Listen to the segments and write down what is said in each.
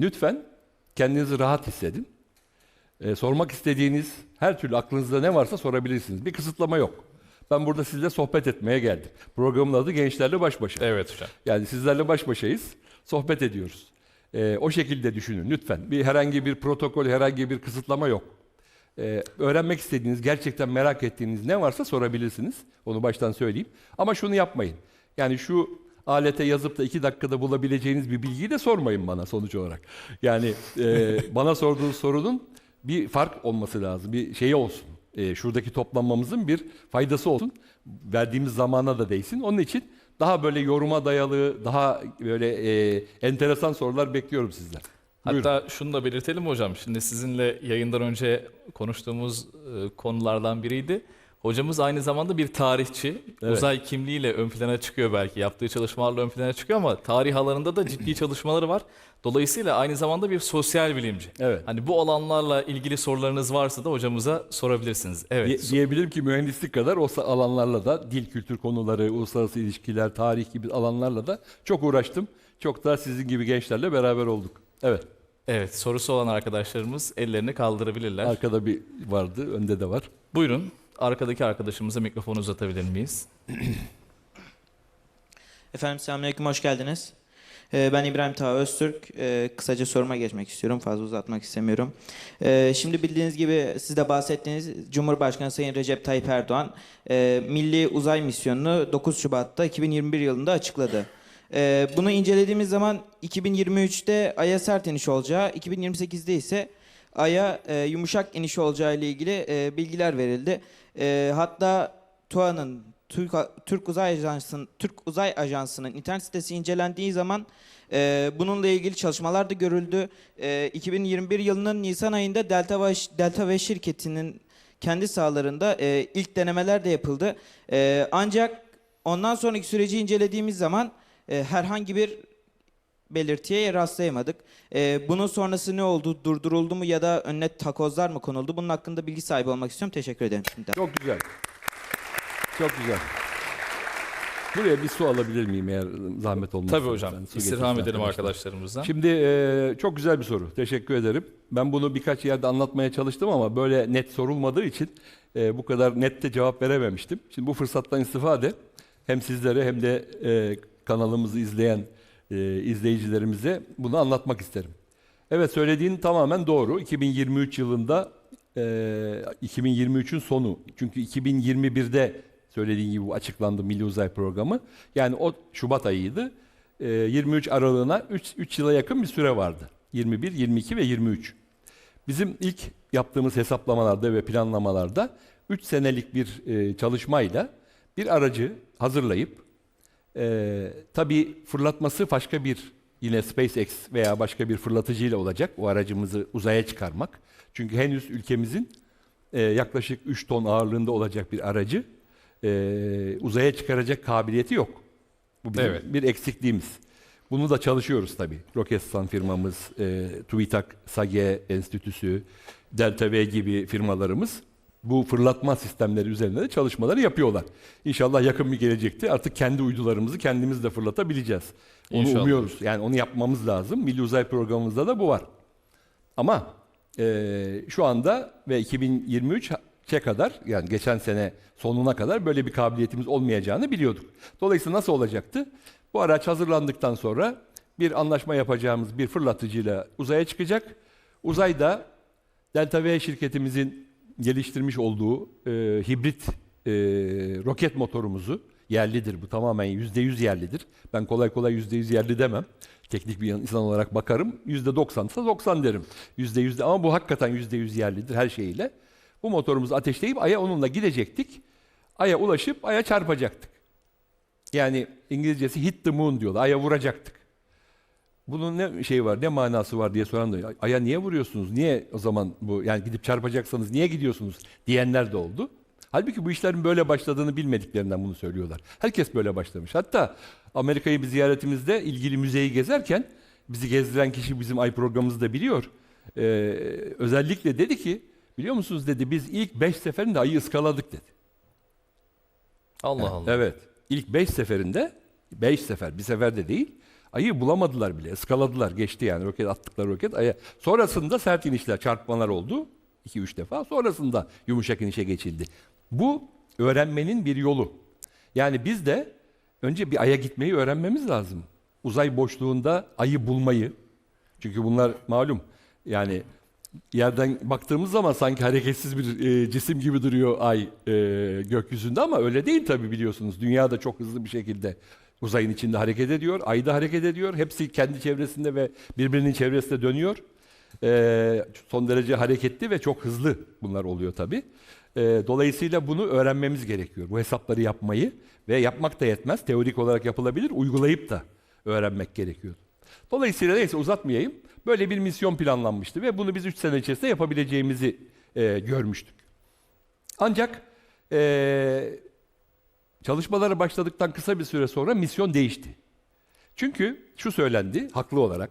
lütfen kendinizi rahat hissedin. Ee, sormak istediğiniz her türlü aklınızda ne varsa sorabilirsiniz. Bir kısıtlama yok. Ben burada sizle sohbet etmeye geldim. Programın adı Gençlerle Baş Başa. Evet hocam. Yani sizlerle baş başayız, sohbet ediyoruz. Ee, o şekilde düşünün lütfen. Bir herhangi bir protokol, herhangi bir kısıtlama yok. Ee, öğrenmek istediğiniz, gerçekten merak ettiğiniz ne varsa sorabilirsiniz. Onu baştan söyleyeyim. Ama şunu yapmayın. Yani şu alete yazıp da iki dakikada bulabileceğiniz bir bilgiyi de sormayın bana sonuç olarak. Yani e, bana sorduğunuz sorunun bir fark olması lazım, bir şeyi olsun. E, şuradaki toplanmamızın bir faydası olsun. Verdiğimiz zamana da değsin. Onun için daha böyle yoruma dayalı, daha böyle e, enteresan sorular bekliyorum sizden. Buyurun. Hatta şunu da belirtelim hocam. Şimdi sizinle yayından önce konuştuğumuz e, konulardan biriydi. Hocamız aynı zamanda bir tarihçi. Evet. Uzay kimliğiyle ön plana çıkıyor belki. Yaptığı çalışmalarla ön plana çıkıyor ama tarih alanında da ciddi çalışmaları var. Dolayısıyla aynı zamanda bir sosyal bilimci. Evet. Hani bu alanlarla ilgili sorularınız varsa da hocamıza sorabilirsiniz. Evet. Diye- diyebilirim ki mühendislik kadar o alanlarla da dil kültür konuları, uluslararası ilişkiler, tarih gibi alanlarla da çok uğraştım. Çok da sizin gibi gençlerle beraber olduk. Evet. Evet, sorusu olan arkadaşlarımız ellerini kaldırabilirler. Arkada bir vardı, önde de var. Buyurun. Arkadaki arkadaşımıza mikrofonu uzatabilir miyiz? Efendim selamünaleyküm, hoş geldiniz. Ee, Ben İbrahim Taha Öztürk. Ee, Kısaca soruma geçmek istiyorum, fazla uzatmak istemiyorum. Ee, Şimdi bildiğiniz gibi siz de bahsettiğiniz Cumhurbaşkanı Sayın Recep Tayyip Erdoğan e, Milli Uzay Misyonunu 9 Şubat'ta 2021 yılında açıkladı. Bunu incelediğimiz zaman 2023'te Ay'a sert iniş olacağı, 2028'de ise Ay'a e, yumuşak iniş olacağı ile ilgili e, bilgiler verildi. E, Hatta TUA'nın Türk, Türk Uzay Ajansı'nın Türk Uzay Ajansı'nın internet sitesi incelendiği zaman e, bununla ilgili çalışmalar da görüldü. E, 2021 yılının Nisan ayında Delta V, Delta V şirketinin kendi sahalarında e, ilk denemeler de yapıldı. E, ancak ondan sonraki süreci incelediğimiz zaman e, herhangi bir belirtiye rastlayamadık. E, bunun sonrası ne oldu? Durduruldu mu ya da önüne takozlar mı konuldu? Bunun hakkında bilgi sahibi olmak istiyorum. Teşekkür ederim. Şimdiden. Çok güzel. Çok güzel. Buraya bir su alabilir miyim eğer zahmet olmazsa? Tabii hocam. Su İstirham edelim arkadaşlar. arkadaşlarımızdan. Şimdi e, çok güzel bir soru. Teşekkür ederim. Ben bunu birkaç yerde anlatmaya çalıştım ama böyle net sorulmadığı için e, bu kadar net de cevap verememiştim. Şimdi bu fırsattan istifade hem sizlere hem de e, kanalımızı izleyen e, izleyicilerimize bunu anlatmak isterim. Evet söylediğin tamamen doğru. 2023 yılında e, 2023'ün sonu. Çünkü 2021'de söylediğin gibi açıklandı Milli Uzay Programı. Yani o Şubat ayıydı. E, 23 aralığına 3, 3 yıla yakın bir süre vardı. 21, 22 ve 23. Bizim ilk yaptığımız hesaplamalarda ve planlamalarda 3 senelik bir e, çalışmayla bir aracı hazırlayıp e, tabii fırlatması başka bir yine SpaceX veya başka bir fırlatıcıyla olacak o aracımızı uzaya çıkarmak. Çünkü henüz ülkemizin e, yaklaşık 3 ton ağırlığında olacak bir aracı e, uzaya çıkaracak kabiliyeti yok. Bu bizim Evet. bir eksikliğimiz. Bunu da çalışıyoruz tabii. Roketsan firmamız, e, TÜBİTAK, SAGE Enstitüsü, Delta V gibi firmalarımız bu fırlatma sistemleri üzerinde de çalışmaları yapıyorlar. İnşallah yakın bir gelecekte artık kendi uydularımızı kendimiz de fırlatabileceğiz. Onu İnşallah. umuyoruz. Yani onu yapmamız lazım. Milli Uzay Programımızda da bu var. Ama e, şu anda ve 2023'e kadar yani geçen sene sonuna kadar böyle bir kabiliyetimiz olmayacağını biliyorduk. Dolayısıyla nasıl olacaktı? Bu araç hazırlandıktan sonra bir anlaşma yapacağımız bir fırlatıcıyla uzaya çıkacak. Uzayda Delta V şirketimizin geliştirmiş olduğu e, hibrit e, roket motorumuzu yerlidir bu tamamen yüzde yüz yerlidir. Ben kolay kolay yüzde yüz yerli demem. Teknik bir insan olarak bakarım. Yüzde doksansa doksan derim. Yüzde yüzde ama bu hakikaten yüzde yüz yerlidir her şeyiyle. Bu motorumuzu ateşleyip Ay'a onunla gidecektik. Ay'a ulaşıp Ay'a çarpacaktık. Yani İngilizcesi hit the moon diyorlar. Ay'a vuracaktık. Bunun ne şey var, ne manası var diye soran da Ay'a niye vuruyorsunuz? Niye o zaman bu yani gidip çarpacaksanız niye gidiyorsunuz diyenler de oldu. Halbuki bu işlerin böyle başladığını bilmediklerinden bunu söylüyorlar. Herkes böyle başlamış. Hatta Amerika'yı bir ziyaretimizde ilgili müzeyi gezerken bizi gezdiren kişi bizim ay programımızı da biliyor. Ee, özellikle dedi ki biliyor musunuz dedi biz ilk beş seferinde ayı ıskaladık dedi. Allah Allah. Evet. İlk beş seferinde, beş sefer, bir sefer de değil. Ayı bulamadılar bile. ıskaladılar. Geçti yani roket attıkları roket aya. Sonrasında sert inişler, çarpmalar oldu. 2-3 defa. Sonrasında yumuşak inişe geçildi. Bu öğrenmenin bir yolu. Yani biz de önce bir aya gitmeyi öğrenmemiz lazım. Uzay boşluğunda ayı bulmayı. Çünkü bunlar malum yani yerden baktığımız zaman sanki hareketsiz bir e, cisim gibi duruyor ay e, gökyüzünde ama öyle değil tabii biliyorsunuz. Dünya da çok hızlı bir şekilde uzayın içinde hareket ediyor. Ay da hareket ediyor. Hepsi kendi çevresinde ve birbirinin çevresinde dönüyor. E, son derece hareketli ve çok hızlı bunlar oluyor tabii. E, dolayısıyla bunu öğrenmemiz gerekiyor. Bu hesapları yapmayı ve yapmak da yetmez. Teorik olarak yapılabilir. Uygulayıp da öğrenmek gerekiyor. Dolayısıyla neyse uzatmayayım. Böyle bir misyon planlanmıştı ve bunu biz 3 sene içerisinde yapabileceğimizi e, görmüştük. Ancak e, çalışmalara başladıktan kısa bir süre sonra misyon değişti. Çünkü şu söylendi haklı olarak.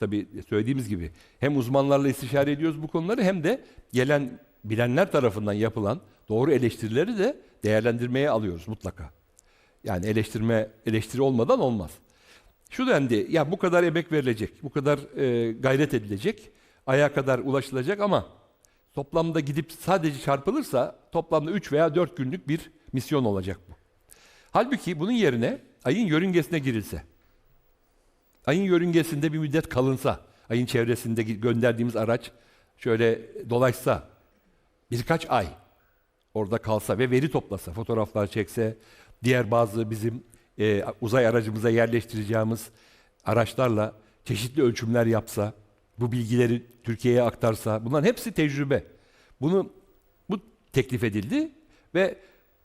Tabii söylediğimiz gibi hem uzmanlarla istişare ediyoruz bu konuları hem de gelen bilenler tarafından yapılan doğru eleştirileri de değerlendirmeye alıyoruz mutlaka. Yani eleştirme eleştiri olmadan olmaz. Şu dendi, ya bu kadar emek verilecek, bu kadar e, gayret edilecek, aya kadar ulaşılacak ama toplamda gidip sadece çarpılırsa toplamda 3 veya 4 günlük bir misyon olacak bu. Halbuki bunun yerine ayın yörüngesine girilse, ayın yörüngesinde bir müddet kalınsa, ayın çevresinde gönderdiğimiz araç şöyle dolaşsa, birkaç ay orada kalsa ve veri toplasa, fotoğraflar çekse, diğer bazı bizim e, uzay aracımıza yerleştireceğimiz araçlarla çeşitli ölçümler yapsa, bu bilgileri Türkiye'ye aktarsa, bunların hepsi tecrübe. Bunu bu teklif edildi ve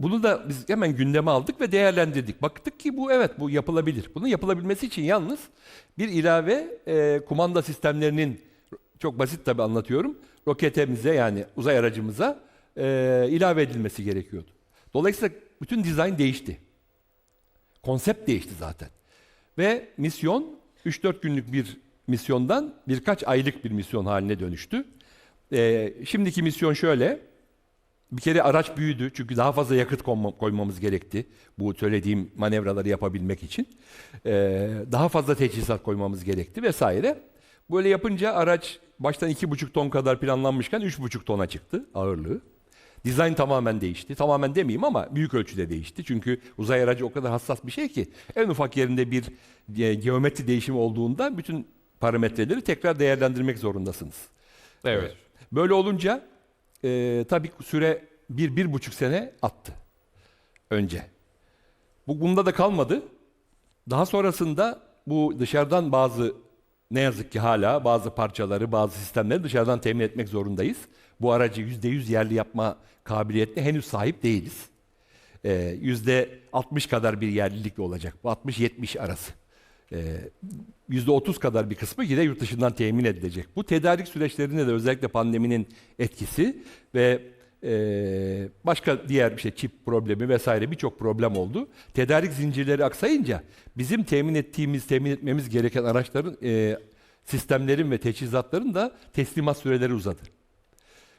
bunu da biz hemen gündeme aldık ve değerlendirdik. Baktık ki bu evet bu yapılabilir. Bunun yapılabilmesi için yalnız bir ilave e, kumanda sistemlerinin çok basit tabi anlatıyorum. Roketemize yani uzay aracımıza e, ilave edilmesi gerekiyordu. Dolayısıyla bütün dizayn değişti. Konsept değişti zaten. Ve misyon 3-4 günlük bir misyondan birkaç aylık bir misyon haline dönüştü. Ee, şimdiki misyon şöyle. Bir kere araç büyüdü çünkü daha fazla yakıt koyma- koymamız gerekti. Bu söylediğim manevraları yapabilmek için. Ee, daha fazla teçhizat koymamız gerekti vesaire. Böyle yapınca araç baştan 2,5 ton kadar planlanmışken 3,5 tona çıktı ağırlığı. Dizayn tamamen değişti. Tamamen demeyeyim ama büyük ölçüde değişti. Çünkü uzay aracı o kadar hassas bir şey ki en ufak yerinde bir e, geometri değişimi olduğunda bütün parametreleri tekrar değerlendirmek zorundasınız. Evet. Böyle olunca e, tabii süre bir, bir buçuk sene attı önce. Bu bunda da kalmadı. Daha sonrasında bu dışarıdan bazı ne yazık ki hala bazı parçaları, bazı sistemleri dışarıdan temin etmek zorundayız. Bu aracı yüzde yüz yerli yapma kabiliyetine henüz sahip değiliz. Ee, Yüzde 60 kadar bir yerlilikle olacak. Bu 60-70 arası. Ee, Yüzde 30 kadar bir kısmı yine yurt dışından temin edilecek. Bu tedarik süreçlerinde de özellikle pandeminin etkisi ve e, başka diğer bir şey çip problemi vesaire birçok problem oldu. Tedarik zincirleri aksayınca bizim temin ettiğimiz, temin etmemiz gereken araçların, e, sistemlerin ve teçhizatların da teslimat süreleri uzadı.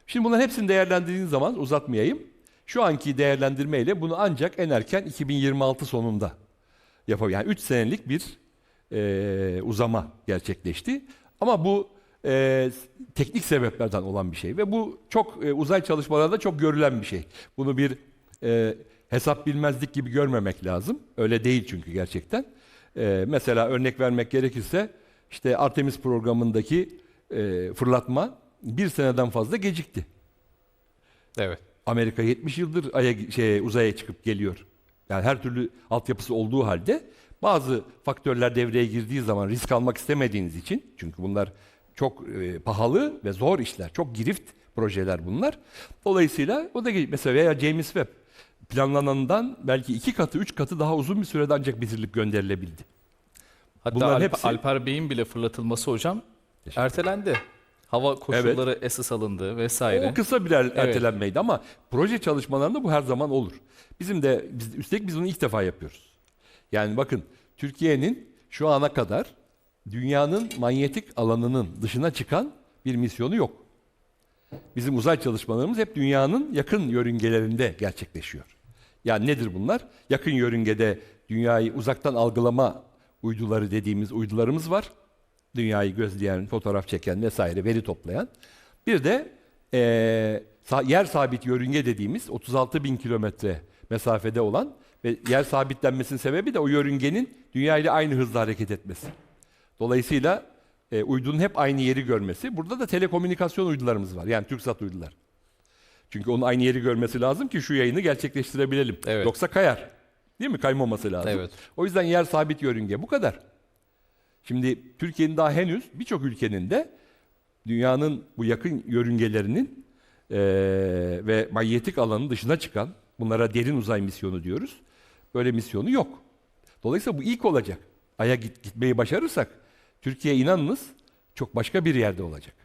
Şimdi bunların hepsini değerlendirdiğiniz zaman uzatmayayım. Şu anki değerlendirmeyle bunu ancak en erken 2026 sonunda yapabilir. Yani 3 senelik bir e, uzama gerçekleşti. Ama bu e, teknik sebeplerden olan bir şey ve bu çok e, uzay çalışmalarında çok görülen bir şey. Bunu bir e, hesap bilmezlik gibi görmemek lazım. Öyle değil çünkü gerçekten. E, mesela örnek vermek gerekirse işte Artemis programındaki e, fırlatma bir seneden fazla gecikti. Evet. Amerika 70 yıldır aya şey uzaya çıkıp geliyor. Yani her türlü altyapısı olduğu halde bazı faktörler devreye girdiği zaman risk almak istemediğiniz için çünkü bunlar çok e, pahalı ve zor işler, çok girift projeler bunlar. Dolayısıyla o da mesela veya James Webb planlanandan belki iki katı, üç katı daha uzun bir sürede ancak bitirilip gönderilebildi. Hatta Bunların Alp- hepsi- Alper Bey'in bile fırlatılması hocam ertelendi. Hava koşulları esas alındı vesaire. O kısa bir er- ertelenmeydi ama proje çalışmalarında bu her zaman olur. Bizim de biz, üstelik biz bunu ilk defa yapıyoruz. Yani bakın Türkiye'nin şu ana kadar dünyanın manyetik alanının dışına çıkan bir misyonu yok. Bizim uzay çalışmalarımız hep dünyanın yakın yörüngelerinde gerçekleşiyor. Yani nedir bunlar? Yakın yörüngede dünyayı uzaktan algılama uyduları dediğimiz uydularımız var. Dünyayı gözleyen, fotoğraf çeken vesaire veri toplayan. Bir de sa- yer sabit yörünge dediğimiz 36 bin kilometre mesafede olan ve yer sabitlenmesinin sebebi de o yörüngenin dünya ile aynı hızla hareket etmesi. Dolayısıyla e, uydunun hep aynı yeri görmesi. Burada da telekomünikasyon uydularımız var. Yani TürkSat uydular. Çünkü onun aynı yeri görmesi lazım ki şu yayını gerçekleştirebilelim. Evet. Yoksa kayar. Değil mi? Kaymaması lazım. Evet. O yüzden yer sabit yörünge. Bu kadar. Şimdi Türkiye'nin daha henüz birçok ülkenin de dünyanın bu yakın yörüngelerinin eee, ve manyetik alanın dışına çıkan, bunlara derin uzay misyonu diyoruz. Böyle misyonu yok. Dolayısıyla bu ilk olacak. Ay'a git, gitmeyi başarırsak Türkiye inanınız çok başka bir yerde olacak.